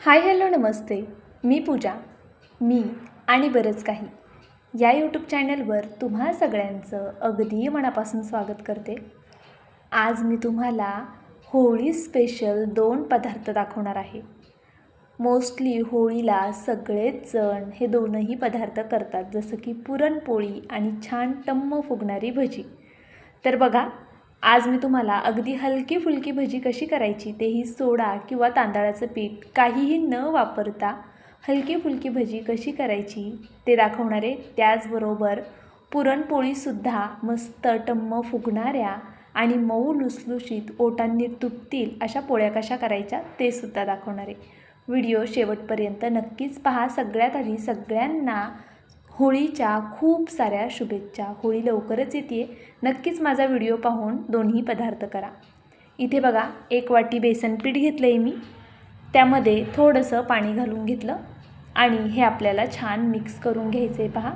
Hi hello नमस्ते. मी पूजा. मी आणि बरंच काही. या यूट्यूब चॅनलवर तुम्हा सगळ्यांचं अगदी मनापासून स्वागत करते. आज मी तुम्हाला होळी स्पेशल दोन पदार्थ दाखवणार आहे. मोस्टली होळीला सगळेच जण हे दोनही पदार्थ करतात जसं की पुरणपोळी आणि छान टम्म फुगणारी भजी. तर बघा आज मी तुम्हाला अगदी हलकी फुलकी भजी कशी करायची तेही सोडा किंवा तांदळाचं पीठ काहीही न वापरता हलकी फुलकी भजी कशी करायची ते दाखवणारे त्याचबरोबर पुरणपोळीसुद्धा मस्त टम्म फुगणाऱ्या आणि मऊ लुसलुशीत ओटांनी तुटतील अशा पोळ्या कशा करायच्या ते सुद्धा व्हिडिओ शेवटपर्यंत नक्कीच पहा. सगळ्यात आधी सगळ्यांना होळीच्या खूप साऱ्या शुभेच्छा. होळी लवकरच येते नक्कीच माझा व्हिडिओ पाहून दोन्ही पदार्थ करा. इथे बघा एक वाटी बेसन पीठ घेतलं आहे मी. त्यामध्ये थोडंसं पाणी घालून घेतलं आणि हे आपल्याला छान मिक्स करून घ्यायचं आहे पहा.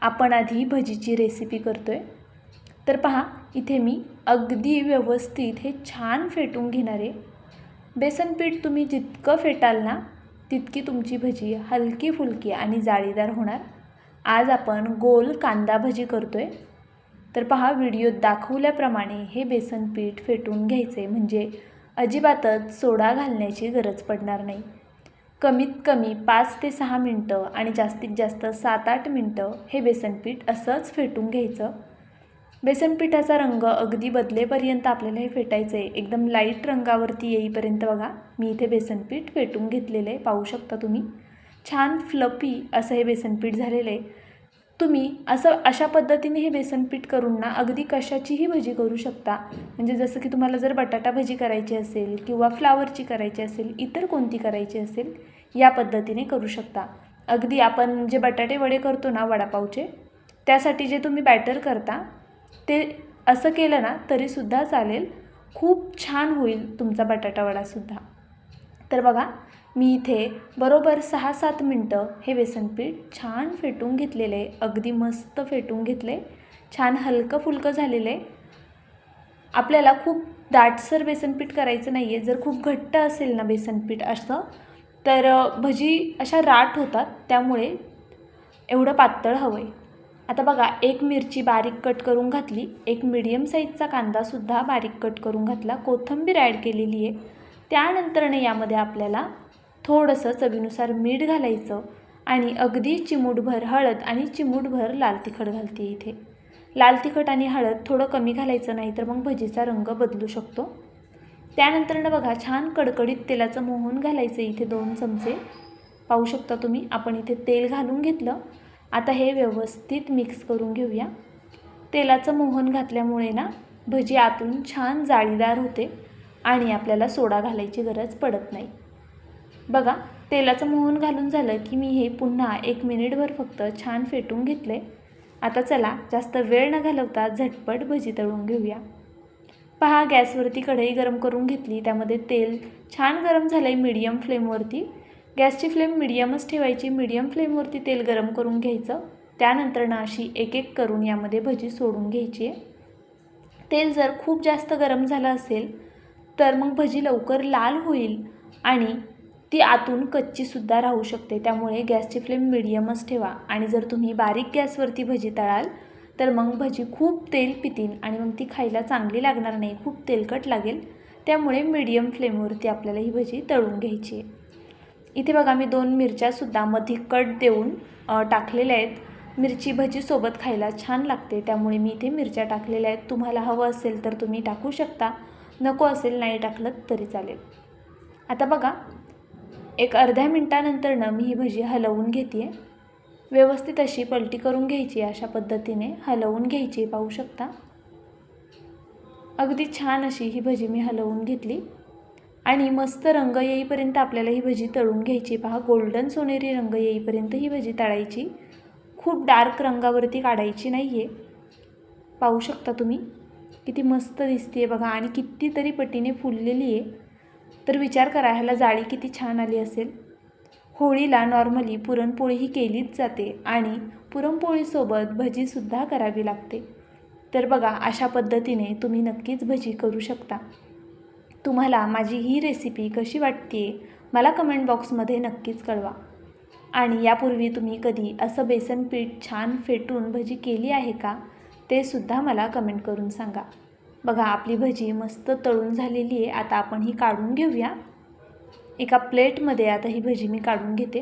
आपण आधी भजीची रेसिपी करतो आहे तर पहा इथे मी अगदी व्यवस्थित हे छान फेटून घेणार आहे. बेसन पीठ तुम्ही जितकं फेटाल ना तितकी तुमची भजी हलकी फुलकी आणि जाळीदार होणार. आज आपण गोल कांदा भजी करतो आहे तर पहा व्हिडिओत दाखवल्याप्रमाणे हे बेसन पीठ फेटून घ्यायचे म्हणजे अजिबातच सोडा घालण्याची गरज पडणार नाही. कमीत कमी पाच ते सहा मिनटं आणि जास्तीत जास्त सात आठ मिनटं हे बेसनपीठ असंच फेटून घ्यायचं. बेसन पिठाचा रंग अगदी बदलेपर्यंत आपल्याला हे फेटायचं आहे एकदम लाइट रंगावरती येईपर्यंत बघा मी इथे बेसनपीठ फेटून घेतलेलं आहे. पाहू शकता तुम्ही? छान फ्लपी असं हे बेसनपीठ झालेलं आहे. तुम्ही असं अशा पद्धतीने हे बेसनपीठ करून ना अगदी कशाचीही भजी करू शकता. म्हणजे जसं की तुम्हाला जर बटाटा भजी करायची असेल किंवा फ्लावरची करायची असेल इतर कोणती करायची असेल या पद्धतीने करू शकता. अगदी आपण जे बटाटे वडे करतो ना वडापावचे त्यासाठी जे तुम्ही बॅटर करता ते असं केलं ना तरीसुद्धा चालेल. खूप छान होईल तुमचा बटाटा वडासुद्धा तर बघा मी इथे बरोबर सहा सात मिनटं हे बेसनपीठ छान फेटून घेतलेले अगदी मस्त फेटून घेतले छान हलकं फुलकं झालेलं. आहे आपल्याला खूप दाटसर बेसनपीठ करायचं नाही आहे जर खूप घट्ट असेल ना बेसनपीठ असं तर भजी अशा राट होतात त्यामुळे एवढं पातळ हवं आहे आता बघा एक मिरची बारीक कट करून घातली एक मिडियम साईजचा कांदासुद्धा बारीक कट करून घातला कोथिंबीर ॲड केलेली आहे त्यानंतरने यामध्ये आपल्याला थोडंसं चवीनुसार मीठ घालायचं आणि अगदी चिमूटभर हळद आणि चिमूटभर लाल तिखट घालते इथे. लाल तिखट आणि हळद थोडं कमी घालायचं नाही तर मग भजीचा रंग बदलू शकतो. त्यानंतरनं बघा छान कडकडीत तेलाचं मोहन घालायचं इथे दोन चमचे. पाहू शकता तुम्ही आपण इथे तेल घालून घेतलं. आता हे व्यवस्थित मिक्स करून घेऊया. तेलाचं मोहन घातल्यामुळे ना भजी आतून छान जाळीदार होते आणि आपल्याला सोडा घालायची गरज पडत नाही. बघा तेलाचं मोहन घालून झालं की मी हे पुन्हा एक मिनिटभर फक्त छान फेटून घेतले. आता चला जास्त वेळ न घालवता झटपट भजी तळून घेऊया. पहा गॅसवरती कढई गरम करून घेतली त्यामध्ये तेल छान गरम झालं आहे मीडियम फ्लेमवरती गॅसची फ्लेम मिडियमच ठेवायची मीडियम फ्लेमवरती तेल गरम करून घ्यायचं. त्यानंतर ना अशी एक एक करून यामध्ये भजी सोडून घ्यायची आहे. तेल जर खूप जास्त गरम झालं असेल तर मग भजी लवकर लाल होईल आणि ती आतून कच्चीसुद्धा राहू शकते. त्यामुळे गॅसची फ्लेम मिडियमच ठेवा. आणि जर तुम्ही बारीक गॅसवरती भजी तळाल तर मग भजी खूप तेल पितील आणि मग ती खायला चांगली लागणार नाही. खूप तेलकट लागेल. त्यामुळे मीडियम फ्लेमवरती आपल्याला ही भजी तळून घ्यायची आहे. इथे बघा मी दोन मिरच्यासुद्धा मधी कट देऊन टाकलेल्या आहेत. मिरची भजी सोबत खायला छान लागते. त्यामुळे मी इथे मिरच्या टाकलेल्या आहेत. तुम्हाला हवं असेल तर तुम्ही टाकू शकता. नको असेल नाही टाकलं तरी चालेल. आता बघा एक अर्ध्या मिनटानंतरनं मी ही भजी हलवून घेते आहे व्यवस्थित अशी पलटी करून घ्यायची अशा पद्धतीने. हलवून घ्यायची पाहू शकता. अगदी छान अशी ही भजी मी हलवून घेतली. आणि मस्त रंग येईपर्यंत आपल्याला ही भजी तळून घ्यायची. पहा गोल्डन सोनेरी रंग येईपर्यंत ही भजी तळायची. खूप डार्क रंगावरती काढायची नाही आहे पाहू शकता तुम्ही? किती मस्त दिसते बघा. आणि कितीतरी पटीने फुललेली आहे तर विचार करा ह्याला जाळी किती छान आली असेल. होळीला नॉर्मली पुरणपोळी ही केलीच जाते आणि पुरणपोळीसोबत भजीसुद्धा करावी लागते. तर बघा अशा पद्धतीने तुम्ही नक्कीच भजी करू शकता. तुम्हाला माझी ही रेसिपी कशी वाटते मला कमेंट बॉक्समध्ये नक्कीच कळवा. आणि यापूर्वी तुम्ही कधी असं बेसन पीठ छान फेटून भजी केली आहे का ते सुद्धा मला कमेंट करून सांगा. बघा आपली भजी मस्त तळून झालेली आहे. आता आपण ही काढून घेऊया. एका प्लेटमध्ये आता ही भजी मी काढून घेते.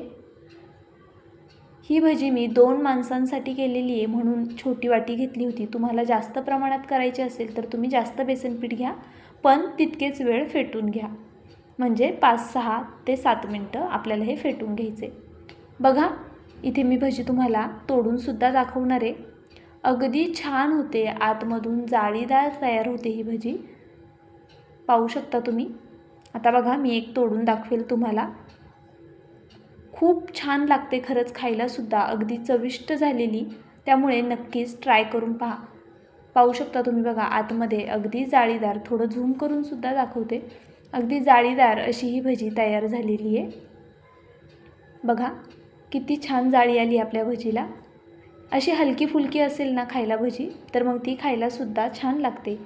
ही भजी मी दोन माणसांसाठी केलेली आहे म्हणून छोटी वाटी घेतली होती. तुम्हाला जास्त प्रमाणात करायची असेल तर तुम्ही जास्त बेसन पीठ घ्या पण तितकेच वेळ फेटून घ्या. म्हणजे पाच सहा ते सात मिनटं आपल्याला हे फेटून घ्यायचे. बघा इथे मी भजी तुम्हाला तोडूनसुद्धा दाखवणार आहे. अगदी छान होते. आतमधून जाळीदार तयार होते ही भजी. पाहू शकता तुम्ही? आता बघा मी एक तोडून दाखवेल तुम्हाला. खूप छान लागते खरंच खायलासुद्धा अगदी चविष्ट झालेली. त्यामुळे नक्कीच ट्राय करून पहा. पाहू शकता तुम्ही बघा आतमध्ये अगदी जाळीदार. थोडं झूम करूनसुद्धा दाखवते. अगदी जाळीदार अशी ही भजी तयार झालेली आहे. बघा किती छान जाळी आली आपल्या भजीला. अशी हलकी फुलकी असेल ना खायला भजी तर मग ती खायलासुद्धा छान लागते.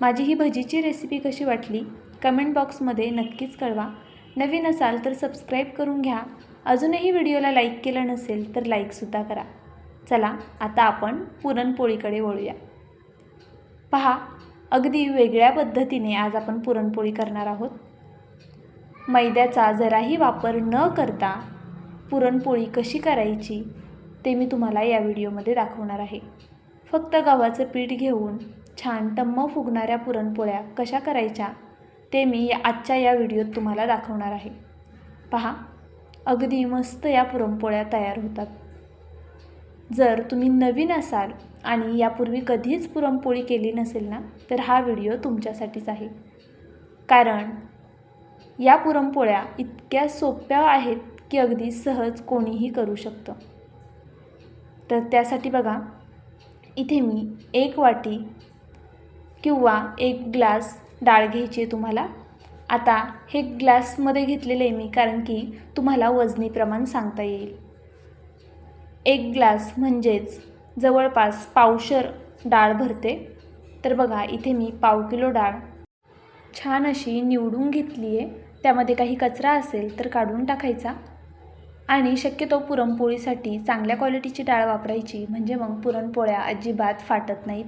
माझी ही भजीची रेसिपी कशी वाटली? कमेंट बॉक्समध्ये नक्कीच कळवा. नवीन असाल तर सबस्क्राईब करून घ्या. अजूनही व्हिडिओला लाईक केलं नसेल तर लाईकसुद्धा करा. चला आता आपण पुरणपोळीकडे वळूया. पहा अगदी वेगळ्या पद्धतीने आज आपण पुरणपोळी करणार आहोत. मैद्याचा जराही वापर न करता पुरणपोळी कशी करायची? ते मी तुम्हाला या व्हिडिओमध्ये दाखवणार आहे. फक्त गव्हाचं पीठ घेऊन छान टम्म फुगणाऱ्या पुरणपोळ्या कशा करायच्या ते मी आजच्या या व्हिडिओत तुम्हाला दाखवणार आहे. पहा अगदी मस्त या पुरणपोळ्या तयार होतात. जर तुम्ही नवीन असाल आणि यापूर्वी कधीच पुरणपोळी केली नसेल ना तर हा व्हिडिओ तुमच्यासाठीच आहे. कारण या पुरणपोळ्या इतक्या सोप्या आहेत की अगदी सहज कोणीही करू शकतं. तर त्यासाठी बघा इथे मी एक वाटी किंवा एक ग्लास डाळ घ्यायची आहे तुम्हाला. आता हे ग्लासमध्ये घेतलेलं आहे मी कारण की तुम्हाला वजनी प्रमाण सांगता येईल. एक ग्लास म्हणजेच जवळपास पावशर डाळ भरते. तर बघा इथे मी पाव किलो डाळ छान अशी निवडून घेतली आहे. त्यामध्ये काही कचरा असेल तर काढून टाकायचा. आणि शक्यतो पुरणपोळीसाठी चांगल्या क्वालिटीची डाळ वापरायची म्हणजे मग पुरणपोळ्या अजिबात फाटत नाहीत.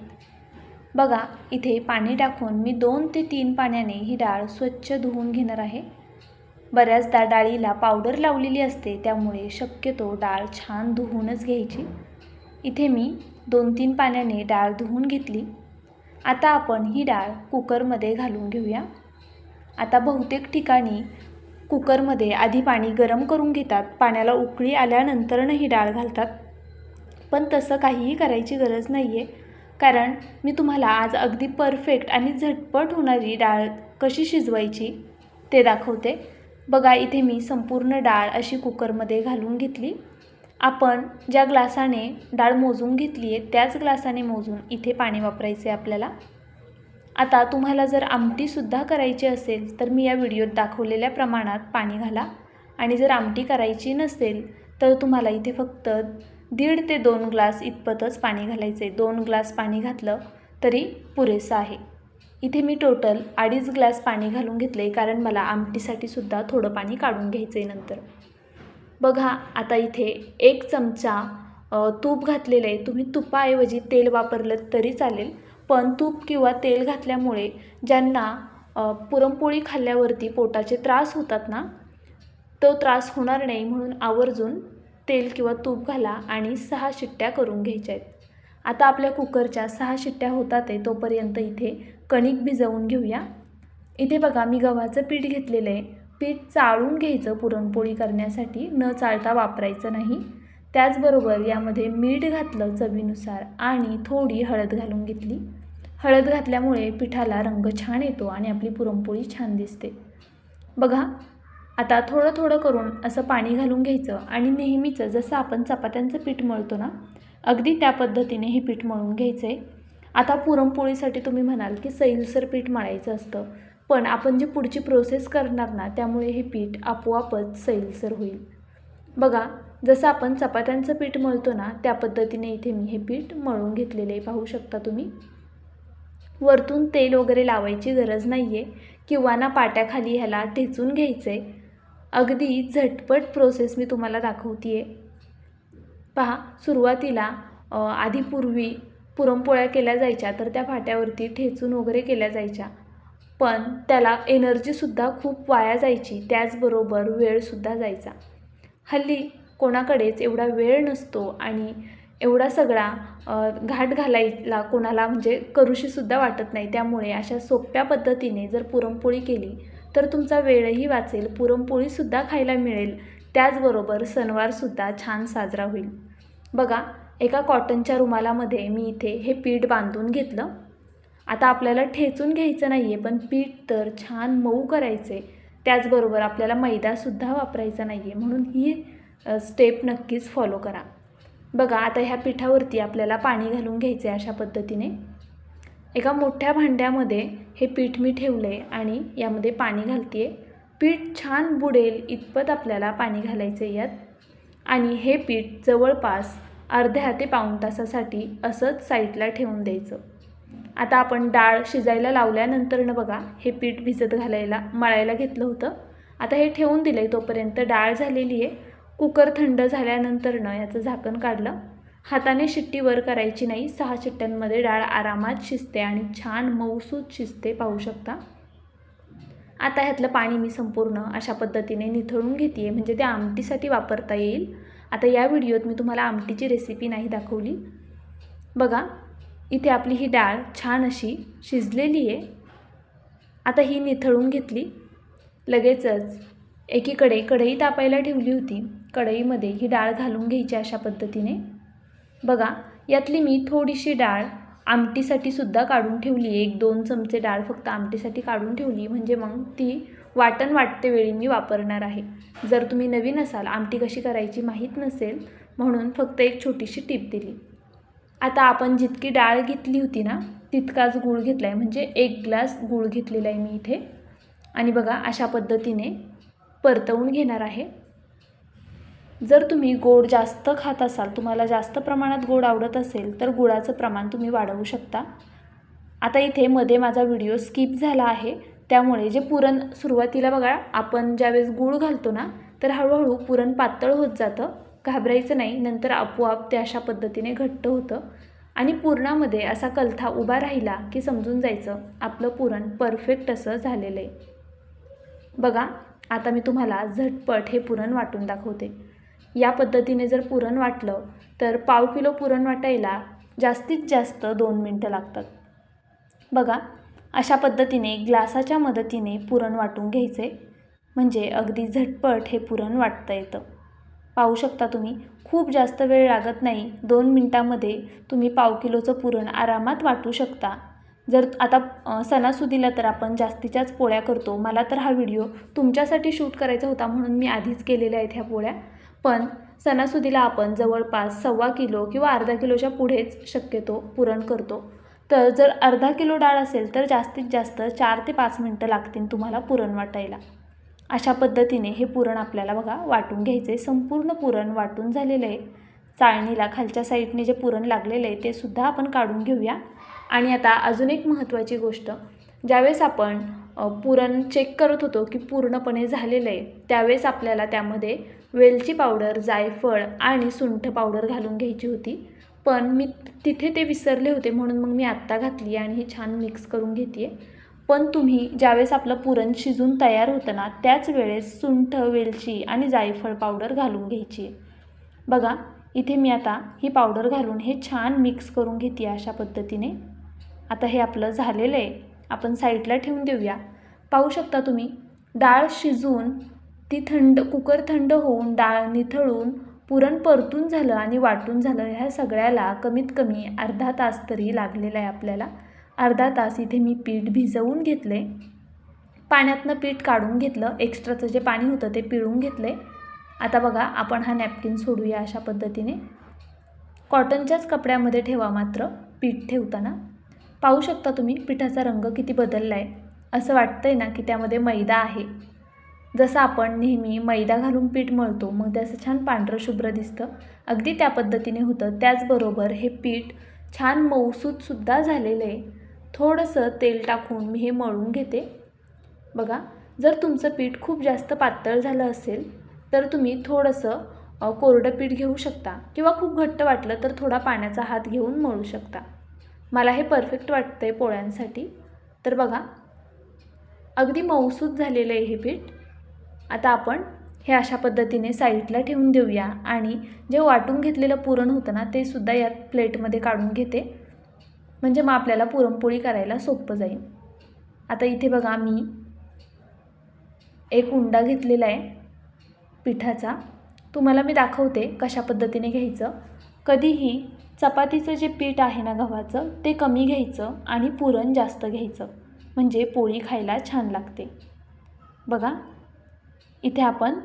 बघा इथे पाणी टाकून मी दोन ते तीन पाण्याने ही डाळ स्वच्छ धुवून घेणार आहे. बऱ्याचदा डाळीला पावडर लावलेली असते त्यामुळे शक्यतो डाळ छान धुवूनच घ्यायची. इथे मी दोन तीन पाण्याने डाळ धुवून घेतली. आता आपण ही डाळ कुकरमध्ये घालून घेऊया. आता बहुतेक ठिकाणी कुकरमध्ये आधी पाणी गरम करून घेतात. पाण्याला उकळी आल्यानंतरनं ही डाळ घालतात. पण तसं काहीही करायची गरज नाही आहे कारण मी तुम्हाला आज अगदी परफेक्ट आणि झटपट होणारी डाळ कशी शिजवायची ते दाखवते. बघा इथे मी संपूर्ण डाळ अशी कुकरमध्ये घालून घेतली. आपण ज्या ग्लासाने डाळ मोजून घेतली आहे त्याच ग्लासाने मोजून इथे पाणी वापरायचे आपल्याला. आता तुम्हाला जर आमटीसुद्धा करायची असेल तर मी या व्हिडिओत दाखवलेल्या प्रमाणात पाणी घाला. आणि जर आमटी करायची नसेल तर तुम्हाला इथे फक्त दीड ते दोन ग्लास इतपतच पाणी घालायचं आहे दोन ग्लास पाणी घातलं तरी पुरेसं आहे. इथे मी टोटल अडीच ग्लास पाणी घालून घेतलं आहे कारण मला आमटीसाठी सुद्धा थोडं पाणी काढून घ्यायचं आहे नंतर. बघा आता इथे एक चमचा तूप घातलेलं आहे तुम्ही तुपाऐवजी तेल वापरलं तरी चालेल. पण तूप किंवा तेल घातल्यामुळे ज्यांना पुरणपोळी खाल्ल्यावरती पोटाचे त्रास होतात ना तो त्रास होणार नाही म्हणून आवर्जून तेल किंवा तूप घाला आणि सहा शिट्ट्या करून घ्यायच्या आहेत. आता आपल्या कुकरच्या सहा शिट्ट्या होतात आहे तोपर्यंत इथे कणिक भिजवून घेऊया. इथे बघा मी गव्हाचं पीठ घेतलेलं आहे. पीठ चाळून घ्यायचं पुरणपोळी करण्यासाठी न चाळता वापरायचं नाही. त्याचबरोबर यामध्ये मीठ घातलं चवीनुसार आणि थोडी हळद घालून घेतली. हळद घातल्यामुळे पिठाला रंग छान येतो आणि आपली पुरणपोळी छान दिसते. बघा आता थोडं थोडं करून असं पाणी घालून घ्यायचं आणि नेहमीचं जसं आपण चपात्यांचं पीठ मळतो ना अगदी त्या पद्धतीने हे पीठ मळून घ्यायचं आहे आता पुरणपोळीसाठी तुम्ही म्हणाल की सैलसर पीठ मळायचं असतं पण आपण जी पुढची प्रोसेस करणार ना त्यामुळे हे पीठ आपोआपच सैलसर होईल. बघा जसं आपण चपात्यांचं पीठ मळतो ना त्या पद्धतीने इथे मी हे पीठ मळून घेतलेले पाहू शकता तुम्ही? वरतून तेल वगैरे लावायची गरज नाही आहे किंवा ना पाट्याखाली ह्याला ठेचून घ्यायचं आहे अगदी झटपट प्रोसेस मी तुम्हाला दाखवते आहे पहा सुरुवातीला आधी पूर्वी पुरणपोळ्या केल्या जायच्या तर त्या फाट्यावरती ठेचून वगैरे केल्या जायच्या. पण त्याला एनर्जीसुद्धा खूप वाया जायची त्याचबरोबर वेळसुद्धा जायचा. हल्ली कोणाकडेच एवढा वेळ नसतो आणि एवढा सगळा घाट घालायला कोणाला म्हणजे करूशीसुद्धा वाटत नाही. त्यामुळे अशा सोप्या पद्धतीने जर पुरणपोळी केली तर तुमचा वेळही वाचेल पुरणपोळीसुद्धा खायला मिळेल. त्याचबरोबर सणवारसुद्धा छान साजरा होईल. बघा एका कॉटनच्या रुमालामध्ये मी इथे हे पीठ बांधून घेतलं. आता आपल्याला ठेचून घ्यायचं नाही आहे पण पीठ तर छान मऊ करायचं. आहे त्याचबरोबर आपल्याला मैदासुद्धा वापरायचा नाही आहे म्हणून ही स्टेप नक्कीच फॉलो करा. बघा आता ह्या पिठावरती आपल्याला पाणी घालून घ्यायचं आहे अशा पद्धतीने. एका मोठ्या भांड्यामध्ये हे पीठ मी ठेवलं आहे आणि यामध्ये पाणी घालते आहे पीठ छान बुडेल इतपत आपल्याला पाणी घालायचं आहे यात. आणि हे पीठ जवळपास अर्ध्या ते पाऊण तासासाठी असंच साईडला ठेवून द्यायचं. आता आपण डाळ शिजायला लावल्यानंतरनं बघा हे पीठ भिजत घालायला मळायला घेतलं होतं. आता हे ठेवून दिलं आहे तोपर्यंत डाळ झालेली आहे कुकर थंड झाल्यानंतरनं याचं झाकण काढलं. हाताने शिट्टी वर करायची नाही. सहा शिट्ट्यांमध्ये डाळ आरामात शिजते आणि छान मऊसूत शिजते पाहू शकता. आता ह्यातलं पाणी मी संपूर्ण अशा पद्धतीने निथळून घेते आहे म्हणजे ते आमटीसाठी वापरता येईल. आता या व्हिडिओत मी तुम्हाला आमटीची रेसिपी नाही दाखवली. बघा इथे आपली ही डाळ छान अशी शिजलेली आहे. आता ही निथळून घेतली. लगेचच एकीकडे कढई तापायला ठेवली होती. कढईमध्ये ही डाळ घालून घ्यायची अशा पद्धतीने. बघा यातली मी थोडीशी डाळ आमटीसाठी सुद्धा काढून ठेवली एक दोन चमचे डाळ फक्त आमटीसाठी काढून ठेवली म्हणजे मग ती वाटण वाटते वेळी मी वापरणार आहे. जर तुम्ही नवीन असाल आमटी कशी करायची माहीत नसेल म्हणून फक्त एक छोटीशी टीप दिली. आता आपण जितकी डाळ घेतली होती ना तितकाच गूळ घेतला आहे म्हणजे एक ग्लास गूळ घेतलेला आहे मी इथे. आणि बघा अशा पद्धतीने परतवून घेणार आहे. जर तुम्ही गोड जास्त खात असाल तुम्हाला जास्त प्रमाणात गोड आवडत असेल तर गुळाचं प्रमाण तुम्ही वाढवू शकता. आता इथे मध्ये माझा व्हिडिओ स्किप झाला आहे. त्यामुळे जे पुरण सुरुवातीला बघा आपण ज्यावेळेस गूळ घालतो ना तर हळूहळू पुरण पातळ होत जातं. घाबरायचं नाही नंतर आपोआप ते अशा पद्धतीने घट्ट होतं. आणि पुरणामध्ये असा कलथा उभा राहिला की समजून जायचं आपलं पुरण परफेक्ट असं झालेलं आहे. बघा आता मी तुम्हाला झटपट हे पुरण वाटून दाखवते. या पद्धतीने जर पुरण वाटलं तर पाव किलो पुरण वाटायला जास्तीत जास्त दोन मिनटं लागतात. बघा अशा पद्धतीने ग्लासाच्या मदतीने पुरण वाटून घ्यायचे. म्हणजे अगदी झटपट हे पुरण वाटता येतं. पाहू शकता तुम्ही खूप जास्त वेळ लागत नाही. दोन मिनटामध्ये तुम्ही पाव किलोचं पुरण आरामात वाटू शकता. जर आता सणासुदीला तर आपण जास्तीच्याच पोळ्या करतो. मला तर हा व्हिडिओ तुमच्यासाठी शूट करायचा होता म्हणून मी आधीच केलेल्या आहेत ह्या पोळ्या. पण सणासुदीला आपण जवळपास सव्वा किलो किंवा अर्धा किलोच्या पुढेच शक्यतो पुरण करतो. तर जर अर्धा किलो डाळ असेल तर जास्तीत जास्त चार ते पाच मिनटं लागतील तुम्हाला पुरण वाटायला. अशा पद्धतीने हे पुरण आपल्याला बघा वाटून घ्यायचं आहे संपूर्ण पुरण वाटून झालेलं आहे. चाळणीला खालच्या साईडने जे पुरण लागलेलं आहे ते सुद्धा आपण काढून घेऊया. आणि आता अजून एक महत्त्वाची गोष्ट. ज्यावेळेस आपण पुरण चेक करत होतो की पूर्णपणे झालेलं आहे त्यावेळेस आपल्याला त्यामध्ये वेलची पावडर जायफळ आणि सुंठ पावडर घालून घ्यायची होती. पण मी तिथे ते विसरले होते म्हणून मग मी आत्ता घातली आणि हे छान मिक्स करून घेते आहे पण तुम्ही ज्यावेळेस आपलं पुरण शिजून तयार होतं ना त्याच वेळेस सुंठ वेलची आणि जायफळ पावडर घालून घ्यायची आहे. बघा इथे मी आता ही पावडर घालून हे छान मिक्स करून घेते अशा पद्धतीने. आता हे आपलं झालेलं आहे. आपण साईडला ठेवून देऊया. पाहू शकता तुम्ही डाळ शिजून ती थंड कुकर थंड होऊन डाळ निथळून पुरण परतून झालं आणि वाटून झालं ह्या सगळ्याला कमीत कमी अर्धा तास तरी लागलेला आहे आपल्याला. अर्धा तास इथे मी पीठ भिजवून घेतले. पाण्यातनं पीठ काढून घेतलं. एक्स्ट्राचं जे पाणी होतं ते पिळून घेतले. आता बघा आपण हा नॅपकिन सोडूया अशा पद्धतीने. कॉटनच्याच कपड्यामध्ये ठेवा मात्र पीठ ठेवताना. पाहू शकता तुम्ही पिठाचा रंग किती बदलला आहे असं वाटतंय ना की त्यामध्ये मैदा आहे. जसं आपण नेहमी मैदा घालून पीठ मळतो मग ते असं छान पांढरं शुभ्र दिसतं. अगदी त्या पद्धतीने होतं. त्याचबरोबर हे पीठ छान मऊसूतसुद्धा झालेलं आहे. थोडंसं तेल टाकून मी हे मळून घेते. बघा जर तुमचं पीठ खूप जास्त पातळ झालं असेल तर तुम्ही थोडंसं कोरडं पीठ घेऊ शकता किंवा खूप घट्ट वाटलं तर थोडा पाण्याचा हात घेऊन मळू शकता. मला हे परफेक्ट वाटतं आहे पोळ्यांसाठी. तर बघा अगदी मऊसूत झालेलं आहे हे पीठ. आता आपण हे अशा पद्धतीने साईडला ठेवून देऊया आणि जे वाटून घेतलेलं पुरण होतं ना ते सुद्धा यात प्लेटमध्ये काढून घेते. म्हणजे मग आपल्याला पुरणपोळी करायला सोपं जाईल. आता इथे बघा मी एक उंडा घेतलेला आहे पिठाचा. तुम्हाला मी दाखवते कशा पद्धतीने घ्यायचं. कधीही चपातीचं जे पीठ आहे ना गव्हाचं ते कमी घ्यायचं आणि पुरण जास्त घ्यायचं. म्हणजे पोळी खायला छान लागते. बघा इथे आपण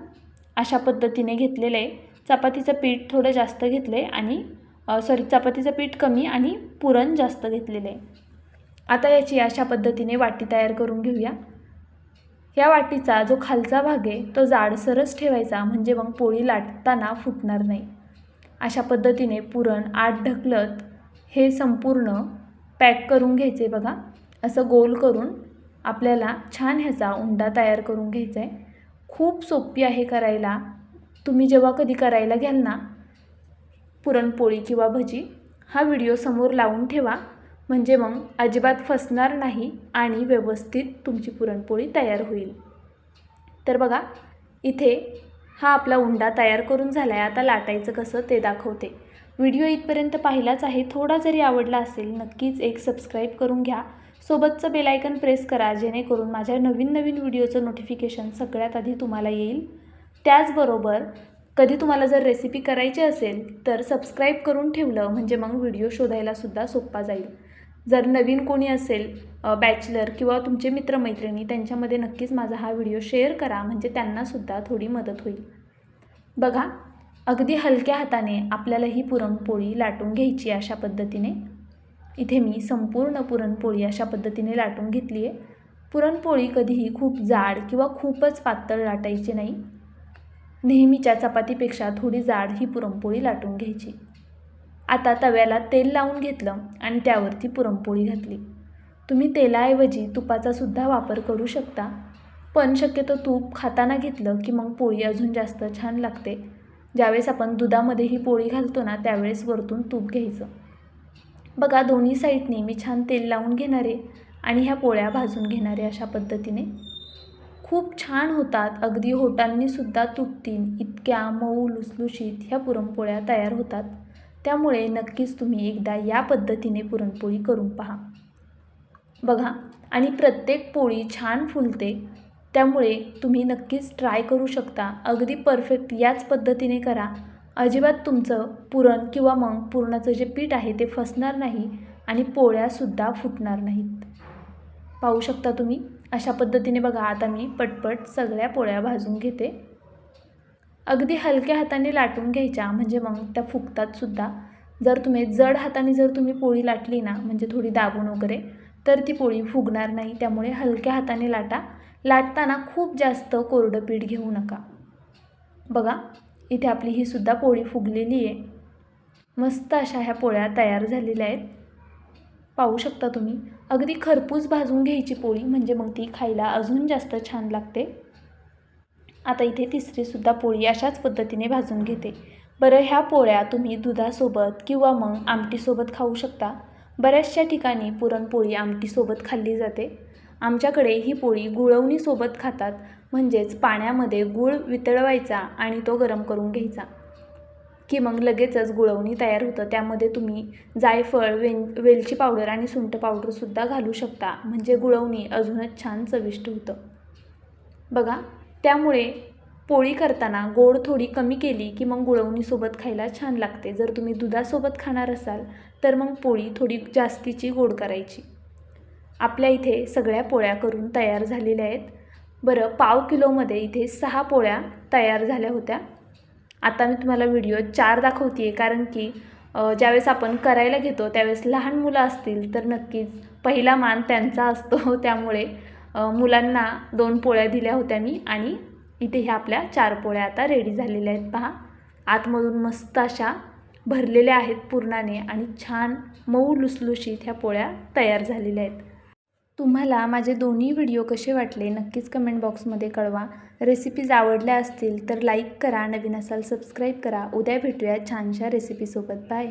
अशा पद्धतीने घेतलेलं आहे. चपातीचं पीठ थोडं जास्त घेतलं आहे आणि सॉरी चपातीचं पीठ कमी आणि पुरण जास्त घेतलेलं आहे. आता याची अशा पद्धतीने वाटी तयार करून घेऊया. या वाटीचा जो खालचा भाग आहे तो जाडसरच ठेवायचा म्हणजे मग पोळी लाटताना फुटणार नाही. अशा पद्धतीने पुरण आत ढकलत हे संपूर्ण पॅक करून घ्यायचे बघा. असं गोल करून आपल्याला छान ह्याचा उंडा तयार करून घ्यायचा आहे खूप सोपी आहे करायला. तुम्ही जेव्हा कधी करायला घ्याल ना पुरणपोळी किंवा भजी हा व्हिडिओ समोर लावून ठेवा. म्हणजे मग अजिबात फसणार नाही आणि व्यवस्थित तुमची पुरणपोळी तयार होईल. तर बघा इथे हा आपला उंडा तयार करून झाला आहे आता लाटायचं कसं ते दाखवते. व्हिडिओ इथपर्यंत पाहिलाच आहे. थोडा जरी आवडला असेल नक्कीच एक सबस्क्राईब करून घ्या. सोबतचं बेलायकन प्रेस करा जेणेकरून माझ्या नवीन नवीन व्हिडिओचं नोटिफिकेशन सगळ्यात आधी तुम्हाला येईल. त्याचबरोबर कधी तुम्हाला जर रेसिपी करायची असेल तर सबस्क्राईब करून ठेवलं म्हणजे मग व्हिडिओ शोधायलासुद्धा सोपा जाईल. जर नवीन कोणी असेल बॅचलर किंवा तुमचे मित्रमैत्रिणी त्यांच्यामध्ये नक्कीच माझा हा व्हिडिओ शेअर करा म्हणजे त्यांनासुद्धा थोडी मदत होईल. बघा अगदी हलक्या हाताने आपल्याला ही पुरणपोळी लाटून घ्यायची अशा पद्धतीने. इथे मी संपूर्ण पुरणपोळी अशा पद्धतीने लाटून घेतली आहे. पुरणपोळी कधीही खूप जाड किंवा खूपच पातळ लाटायची नाही. नेहमीच्या चपातीपेक्षा थोडी जाड ही पुरणपोळी लाटून घ्यायची. आता तव्याला तेल लावून घेतलं आणि त्यावरती पुरणपोळी घातली. तुम्ही तेलाऐवजी तुपाचासुद्धा वापर करू शकता. पण शक्यतो तूप खाताना घेतलं की मग पोळी अजून जास्त छान लागते. ज्यावेळेस आपण दुधामध्ये ही पोळी घालतो ना त्यावेळेस वरतून तूप घ्यायचं. बघा दोन्ही साईडनी मी छान तेल लावून घेणारे आणि ह्या पोळ्या भाजून घेणारे अशा पद्धतीने. खूप छान होतात. अगदी होटांनीसुद्धा तुटतील इतक्या मऊ लुसलुशीत ह्या पुरणपोळ्या तयार होतात. त्यामुळे नक्कीच तुम्ही एकदा या पद्धतीने पुरणपोळी करून पहा. बघा आणि प्रत्येक पोळी छान फुलते त्यामुळे तुम्ही नक्कीच ट्राय करू शकता. अगदी परफेक्ट याच पद्धतीने करा. अजिबात तुमचं पुरण किंवा मग पुरणाचं जे पीठ आहे ते फसणार नाही आणि पोळ्यासुद्धा फुटणार नाहीत. पाहू शकता तुम्ही? अशा पद्धतीने बघा आता मी पटपट सगळ्या पोळ्या भाजून घेते. अगदी हलक्या हाताने लाटून घ्यायच्या म्हणजे मग त्या फुगतातसुद्धा जर तुम्ही जड हाताने जर तुम्ही पोळी लाटली ना म्हणजे थोडी दाबून वगैरे तर ती पोळी फुगणार नाही. त्यामुळे हलक्या हाताने लाटा. लाटताना खूप जास्त कोरडं पीठ घेऊ नका. बघा इथे आपली ही सुद्धा पोळी फुगलेली आहे. मस्त अशा ह्या पोळ्या तयार झालेल्या आहेत. पाहू शकता तुम्ही. अगदी खरपूस भाजून घ्यायची पोळी म्हणजे मग ती खायला अजून जास्त छान लागते. आता इथे तिसरीसुद्धा पोळी अशाच पद्धतीने भाजून घेते. बरं ह्या पोळ्या तुम्ही दुधासोबत किंवा मग आमटीसोबत खाऊ शकता. बऱ्याचशा ठिकाणी पुरणपोळी आमटीसोबत खाल्ली जाते. आमच्याकडे ही पोळी गुळवणीसोबत खातात म्हणजेच पाण्यामध्ये गूळ वितळवायचा आणि तो गरम करून घ्यायचा. की मग लगेचच गुळवणी तयार होतं. त्यामध्ये तुम्ही जायफळ वेन वेलची पावडर आणि सुंठ पावडरसुद्धा घालू शकता. म्हणजे गुळवणी अजूनच छान चविष्ट होतं. बघा त्यामुळे पोळी करताना गोड थोडी कमी केली की मग गुळवणीसोबत खायला छान लागते. जर तुम्ही दुधासोबत खाणार असाल तर मग पोळी थोडी जास्तीची गोड करायची. आपल्या इथे सगळ्या पोळ्या करून तयार झालेल्या आहेत. बरं पाव किलोमध्ये इथे सहा पोळ्या तयार झाल्या होत्या. आता मी तुम्हाला व्हिडिओ चार दाखवते आहे कारण की ज्यावेळेस आपण करायला घेतो त्यावेळेस लहान मुलं असतील तर नक्कीच पहिला मान त्यांचा असतो. त्यामुळे मुलांना दोन पोळ्या दिल्या होत्या मी आणि इथे ह्या आपल्या चार पोळ्या आता रेडी झालेल्या आहेत. पहा आतमधून मस्त अशा भरलेल्या आहेत पूर्णाने आणि छान मऊ लुसलुशीत ह्या पोळ्या तयार झालेल्या आहेत. तुम्हाला माझे दोन्ही व्हिडिओ कसे वाटले नक्कीच कमेंट बॉक्समध्ये कळवा. रेसिपीज आवडल्या असतील तर लाईक करा. नवीन असाल सबस्क्राईब करा. उद्या भेटूया छानशा रेसिपीसोबत बाय